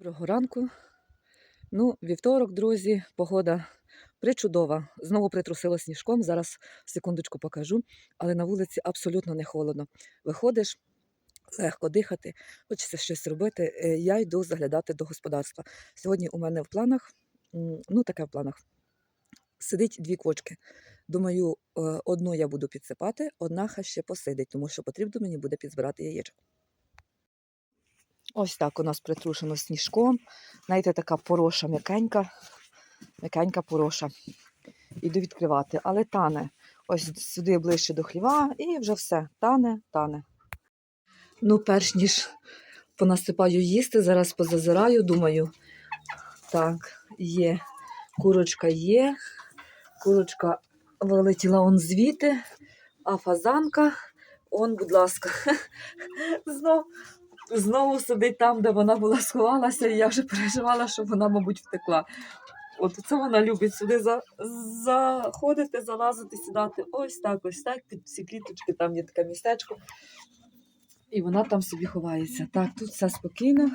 Доброго ранку. Ну, вівторок, друзі, погода причудова. Знову притрусило сніжком. Зараз секундочку покажу, але на вулиці абсолютно не холодно. Виходиш, легко дихати, хочеться щось робити. Е, Я йду заглядати до господарства. Сьогодні у мене в планах, ну таке в планах. Сидить дві квочки. Думаю, е, одну я буду підсипати, одна хай ще посидить, тому що потрібно мені буде підзбирати яєчок. Ось так у нас притрушено сніжком. Знаєте, така пороша м'якенька, м'якенька пороша. Іду відкривати, але тане. Ось сюди ближче до хліва, і вже все. Тане, тане. Ну, перш ніж понасипаю їсти, зараз позазираю, думаю. Так, є. Курочка є. Курочка вилетіла он звідти, а фазанка, он, будь ласка, знов знову сидить там, де вона була сховалася, і я вже переживала, що вона, мабуть, втекла. От це вона любить сюди за, заходити, залазити, сідати. Ось так, ось так, під всі кліточки, там є таке містечко. І вона там собі ховається. Так, тут все спокійно.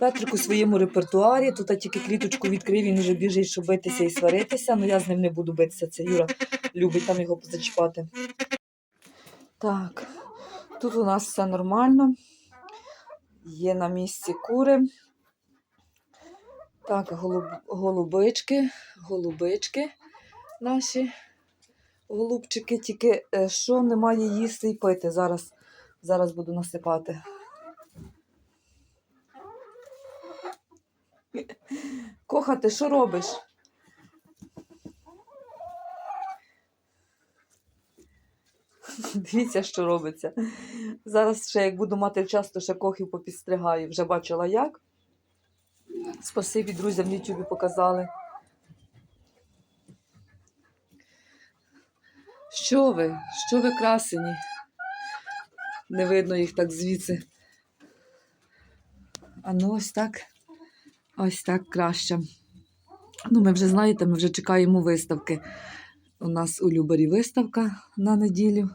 Петрик у своєму репертуарі, тут я тільки кліточку відкрив, він вже біжить, щоб битися і сваритися, але я з ним не буду битися. Це Юра любить там його зачіпати. Так, Тут у нас все нормально. Є на місці кури. Так, голуб, голубички, голубички наші голубчики, тільки е, що немає їсти і пити. Зараз, зараз буду насипати. Коха, ти що робиш? Дивіться, що робиться. Зараз ще, як буду мати час, то ще кохів попідстригаю. Вже бачила як. Спасибі друзям в Ютубі показали. Що ви? Що ви красені? Не видно їх так звідси. А ну ось так. Ось так краще. Ну, ми вже знаєте, ми вже чекаємо виставки. У нас у Любарі виставка на неділю.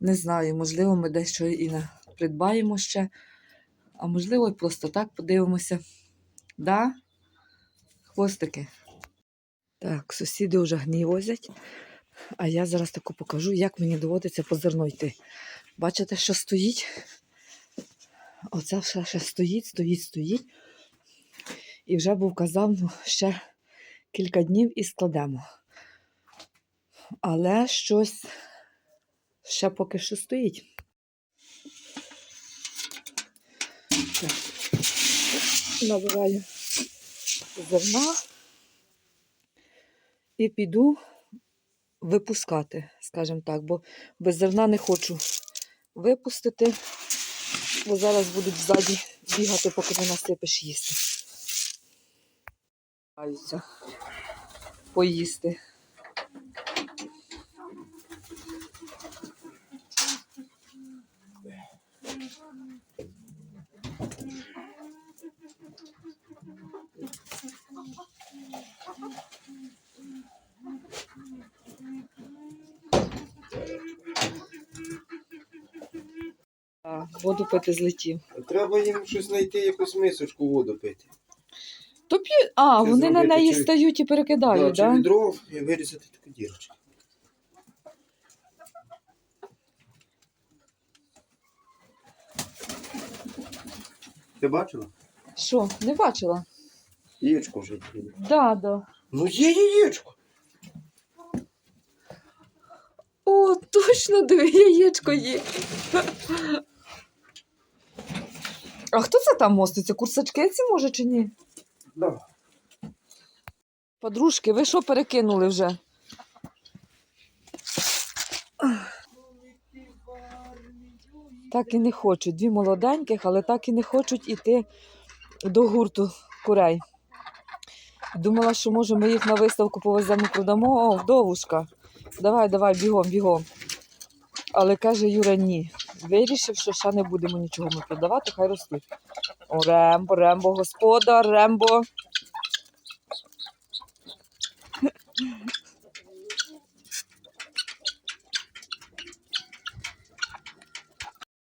Не знаю, можливо, ми дещо і придбаємо ще, а можливо, і просто так подивимося. Да? Хвостики. Так, сусіди вже гнівозять, а я зараз таку покажу, як мені доводиться по зерно йти. Бачите, що стоїть? Оце все ще стоїть, стоїть, стоїть. І вже був казав, ну, ще кілька днів і складемо. Але щось ще поки що стоїть. Набираю зерна і піду випускати, скажімо так, бо без зерна не хочу випустити, бо зараз будуть ззаді бігати, поки не насипеш їсти. Поїсти. А, Воду пити злетів. Треба їм щось знайти, якусь мисочку воду пити. То п'є. А, Це вони на зробити неї чи- стають і перекидають, чи так? Да? відро і вирізати таку дірочку. Ти бачила? Що, не бачила? Яєчко вже є. Да, да. Ну є яєчко. О, точно, диви, яєчко є. А хто це там моститься? Курсачки ці може чи ні? Да. Подружки, ви що перекинули вже? Так і не хочуть. Дві молоденьких, але так і не хочуть іти до гурту курей. Думала, що може ми їх на виставку повеземо, продамо. О, вдовушка. Давай, давай, бігом, бігом. Але каже Юра, ні. Вирішив, що ще не будемо нічого ми продавати, хай ростуть. О, Рембо, Рембо, господар, Рембо.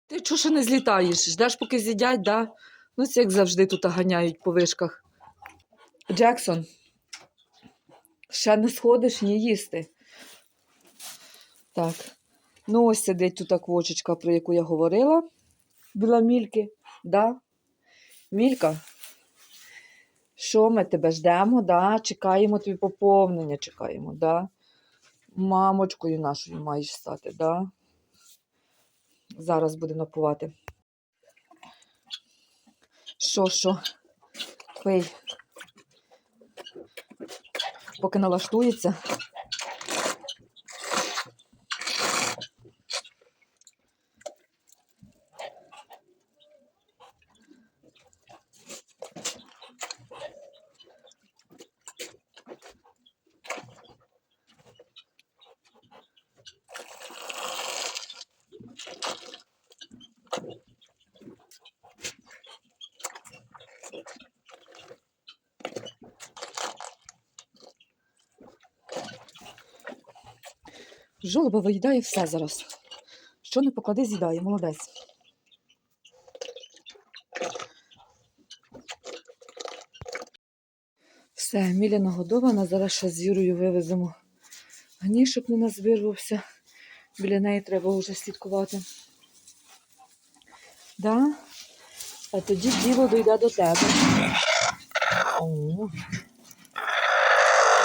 Ти чого ще не злітаєш? Ждеш, поки з'їдять, да? Ну, це як завжди тут ганяють по вишках. Джексон, ще не сходиш ні їсти. Так. Ну, ось сидить тут квочечка, про яку я говорила. Біла мільки. Да? Мілька. Що ми тебе ждемо? Да? Чекаємо тобі поповнення, чекаємо, да? Мамочкою нашою маєш стати, да? Зараз буде напувати. Що, що? Пий. Поки налаштується. Жолоба виїдає все зараз. Що не поклади, з'їдає, молодець. Все, Міля нагодована. Зараз ще з Юрою вивеземо гні, щоб не назбирвався. Біля неї треба вже слідкувати. Да? А тоді діло дійде до тебе. О.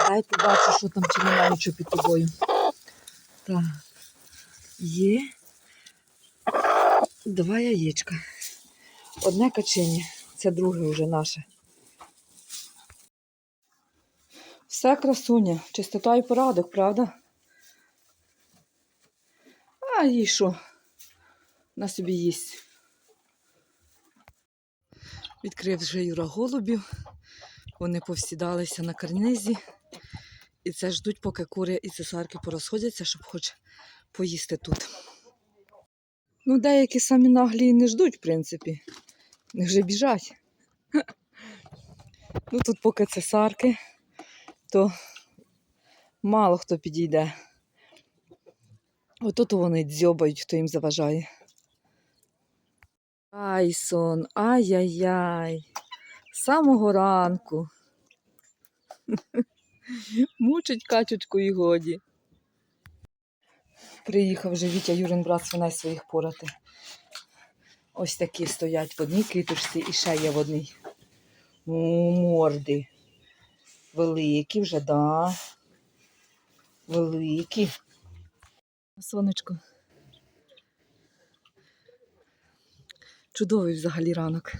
Дай побачу, що там чи немає нічого під тобою. Так. Є. Два яєчка. Одне качення. Це друге вже наше. Все красуня. Чистота і порядок, правда? А їй що? На собі їсть. Відкрив вже Юра голубів. Вони повсідалися на карнизі. І це ждуть, поки кури і цесарки порозходяться, щоб хоч поїсти тут. Ну, деякі самі наглі не ждуть, в принципі. Вони вже біжать. Ну, тут поки цесарки, то мало хто підійде. Ото то вони дзьобають, хто їм заважає. Айсон, ай-яй-яй. З самого ранку. Мучить качечку і годі. Приїхав вже Вітя Юрин брат свиней своїх порати. Ось такі стоять в одній китушці і ще є в одній. О, морди. Великі вже, да. Великі. Сонечко. Чудовий взагалі ранок.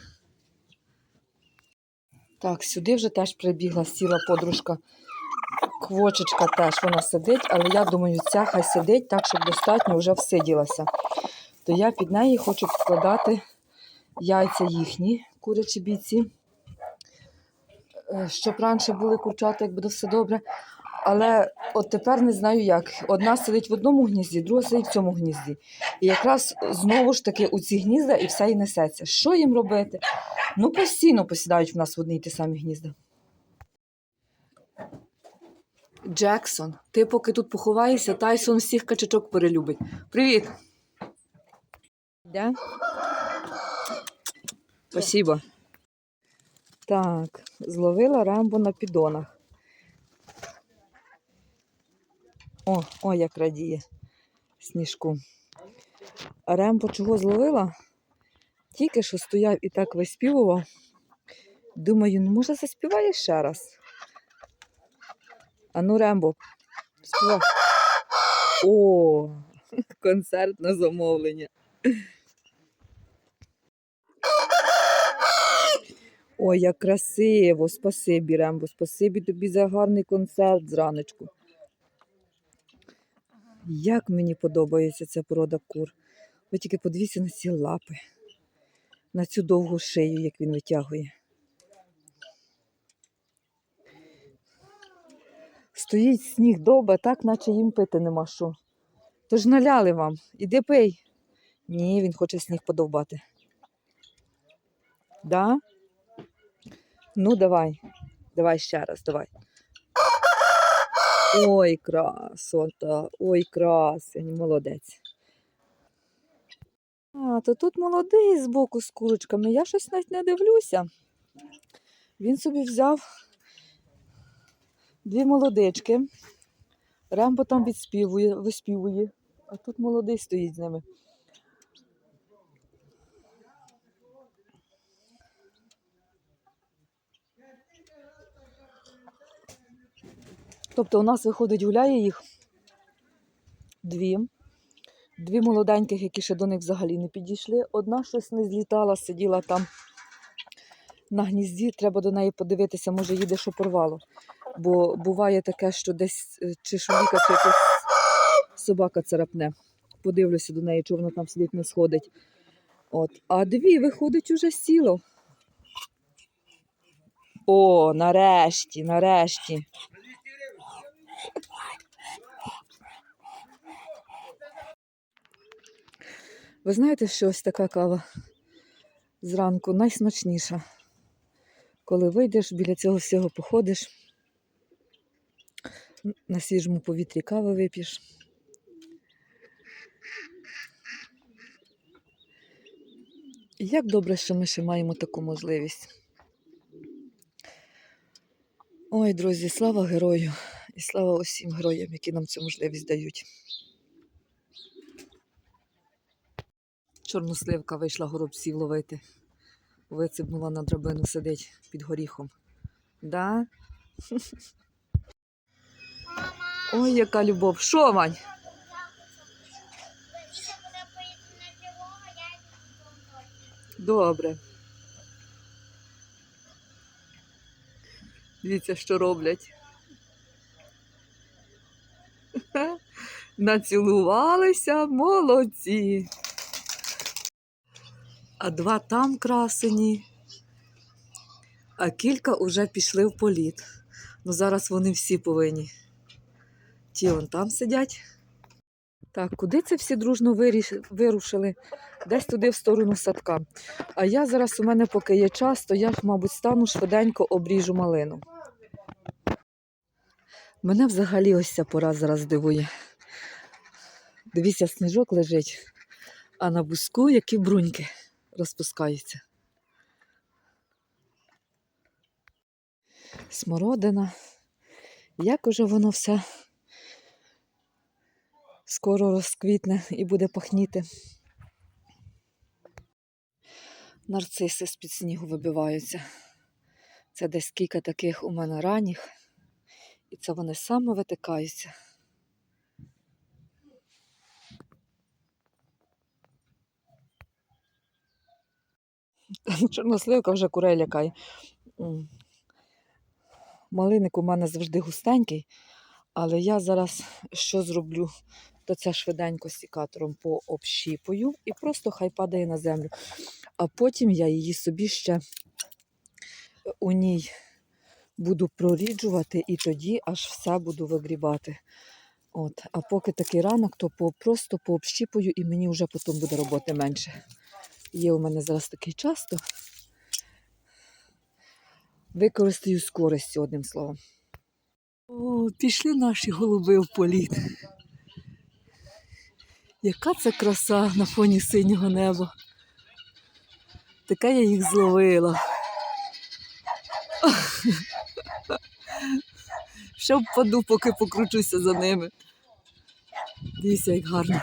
Так, сюди вже теж прибігла, сіла подружка. Квочечка теж вона сидить, але я думаю, ця хай сидить так, щоб достатньо вже всиділася. То я під неї хочу підкладати яйця їхні, курячі бійці. Е, Щоб раніше були курчата, як буде все добре. Але от тепер не знаю як. Одна сидить в одному гнізді, друга сидить в цьому гнізді. І якраз знову ж таки у ці гнізда і все і несеться. Що їм робити? Ну, постійно посідають в нас в одні й ті самі гнізда. Джексон, ти поки тут поховаєшся, Тайсон всіх качачок перелюбить. Привіт. Де? Спасибо. Так, зловила рамбо на підонах. О, о, як радіє сніжку. А Рембо чого зловила? Тільки що стояв і так виспівував. Думаю, ну може заспіває ще раз. А ну, Рембо, співай. О, концерт на замовлення. Ой, як красиво! Спасибі, Рембо, спасибі тобі за гарний концерт зраночку. Як мені подобається ця порода кур. Ви тільки подивіться на ці лапи, на цю довгу шию, як він витягує. Стоїть сніг довба, так наче їм пити нема що. Тож наляли вам. Іди пий. Ні, він хоче сніг подовбати. Да? Ну, давай. Давай ще раз, давай. Ой, красота, ой, красень, молодець. А, то тут молодий збоку з курочками. Я щось навіть не дивлюся. Він собі взяв дві молодички. Рембо там відспівує, виспівує, а тут молодий стоїть з ними. Тобто у нас виходить, гуляє їх дві. Дві молоденьких, які ще до них взагалі не підійшли. Одна щось не злітала, сиділа там на гнізді. Треба до неї подивитися, може їде, що порвало. Бо буває таке, що десь е, чи шуліка, чи якась собака царапне. Подивлюся до неї, чи вона там сидить, не сходить. От. А дві, виходить, уже сіло. О, нарешті, нарешті. Ви знаєте, що ось така кава зранку найсмачніша. Коли вийдеш, біля цього всього походиш, на свіжому повітрі кави вип'єш. Як добре, що ми ще маємо таку можливість. Ой, друзі, слава герою і слава усім героям, які нам цю можливість дають. Чорносливка вийшла горобців ловити. Вицибнула на драбину, сидить під горіхом. Да? Ой, яка любов. Що, Вань? Добре. Дивіться, що роблять. Націлувалися молодці. А два там красені, а кілька вже пішли в політ. Ну зараз вони всі повинні. Ті вон там сидять. Так, куди це всі дружно вирушили? Десь туди в сторону садка. А я зараз у мене поки є час, то я, мабуть, стану швиденько обріжу малину. Мене взагалі ось ця пора зараз дивує. Дивіться, сніжок лежить, а на буску які бруньки розпускаються. Смородина. Як уже воно все скоро розквітне і буде пахніти. Нарциси з-під снігу вибиваються. Це десь кілька таких у мене ранніх, і це вони саме витикаються. Чорносливка вже курей лякає. Малиник у мене завжди густенький, але я зараз що зроблю, то це швиденько сікатором пообщіпую і просто хай падає на землю. А потім я її собі ще у ній буду проріджувати і тоді аж все буду вигрібати. От. А поки такий ранок, то просто пообщіпую і мені вже потім буде роботи менше. Є у мене зараз такий час, то використаю з одним словом. О, пішли наші голуби в політ. Яка це краса на фоні синього неба. Така я їх зловила. Ще впаду, поки покручуся за ними. Дивіться, як гарно.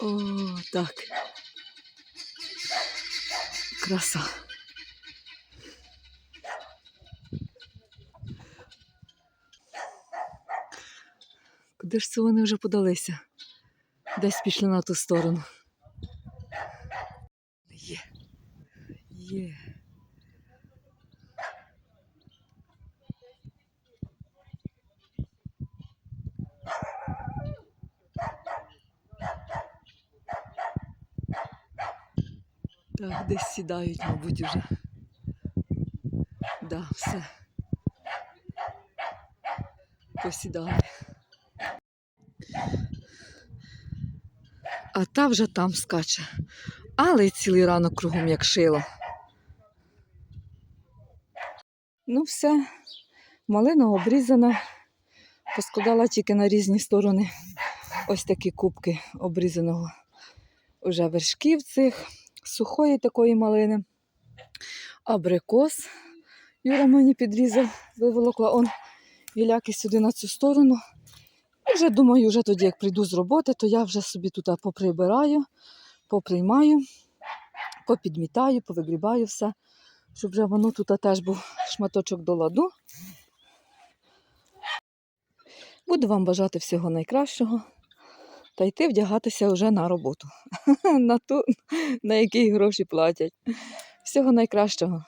О, так. Краса. Куди ж це вони вже подалися? Десь пішли на ту сторону. Є. Є. Так, десь сідають, мабуть, уже. Да, все. Посідали. А та вже там скаче. Але й цілий ранок кругом як шило. все, малина обрізана. Поскладала тільки на різні сторони ось такі кубки обрізаного уже вершків цих, сухої такої малини. Абрикос. Юра мені підрізав, виволокла он гіляки сюди на цю сторону. І вже думаю, вже тоді, як прийду з роботи, то я вже собі тут поприбираю, поприймаю, попідмітаю, повигрібаю все, щоб вже воно тут теж був шматочок до ладу. Буду вам бажати всього найкращого та йти вдягатися вже на роботу, на ту, на якій гроші платять. Всього найкращого.